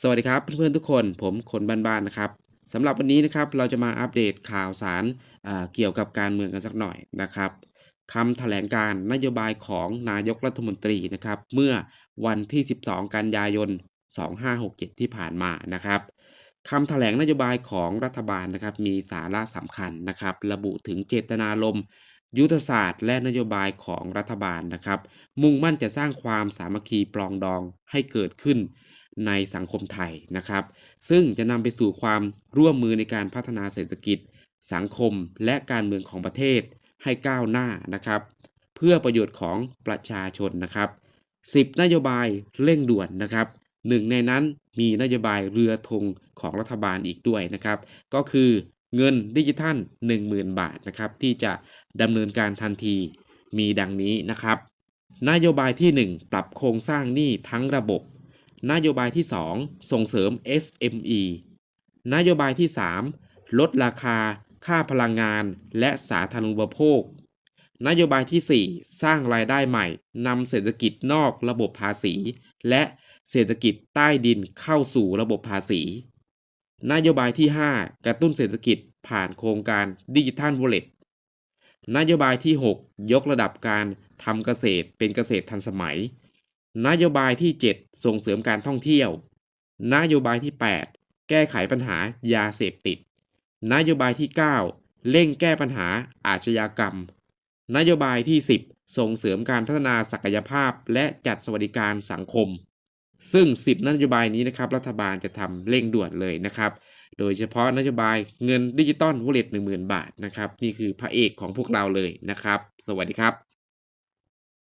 สวัสดีครับเพื่อนๆทุกคนผมคนบ้านๆนะครับสำหรับวันนี้นะครับเราจะมาอัปเดตข่าวสารอ่าเกี่ยวกับการเมืองกันสักหน่อยนะครับคำแถลงการนโยบายของนายกรัฐมนตรีนะครับเมื่อวันที่ 12 กันยายน 2567 ที่ผ่านมานะครับคำแถลงนโยบายของรัฐบาลนะครับมีสาระสำคัญนะครับ ระบุถึงเจตนารมณ์ยุทธศาสตร์และนโยบายของรัฐบาลนะครับ มุ่งมั่นจะสร้างความสามัคคีปลองดองให้เกิดขึ้น ในสังคมไทยนะครับ ซึ่งจะนำไปสู่ความร่วมมือในการพัฒนาเศรษฐกิจ สังคมและการเมืองของประเทศให้ก้าวหน้านะครับ เพื่อประโยชน์ของประชาชนนะครับ 10 นโยบายเร่งด่วนนะครับหนึ่งในนั้นมีนโยบายเรือธงของรัฐบาลอีกด้วยนะครับ ก็คือเงินดิจิทัล 10,000 บาทนะครับที่จะดำเนินการทันทีมีดังนี้นะครับ นโยบายที่ 1 ปรับโครงสร้างหนี้ทั้งระบบ นโยบายที่ 2 ส่งเสริม SME นโยบายที่ 3 ลดราคา ค่าพลังงาน และสาธารณูปโภคนโยบายที่ 4 สร้างรายได้ใหม่นำเศรษฐกิจนอกระบบภาษี และเศรษฐกิจใต้ดินเข้าสู่ระบบภาษี นโยบายที่ 5 กระตุ้นเศรษฐกิจผ่านโครงการดิจิทัลวอลเล็ตนโยบายที่ 6 ยกระดับการทำเกษตรเป็นเกษตรทันสมัย นโยบายที่ 7 ส่งเสริมการท่องเที่ยว นโยบายที่ 8 แก้ไขปัญหายาเสพติด นโยบายที่ 9 เร่งแก้ปัญหาอาชญากรรม นโยบายที่ 10 ส่งเสริมการพัฒนาศักยภาพ และจัดสวัสดิการสังคม ซึ่ง 10 นโยบายนี้นะครับรัฐบาลจะทำเร่งด่วนเลยนะครับ โดยเฉพาะนโยบายเงินดิจิตอลวอลเล็ต10,000บาทนะครับนี่คือพระเอกของพวกเราเลยนะครับ สวัสดีครับ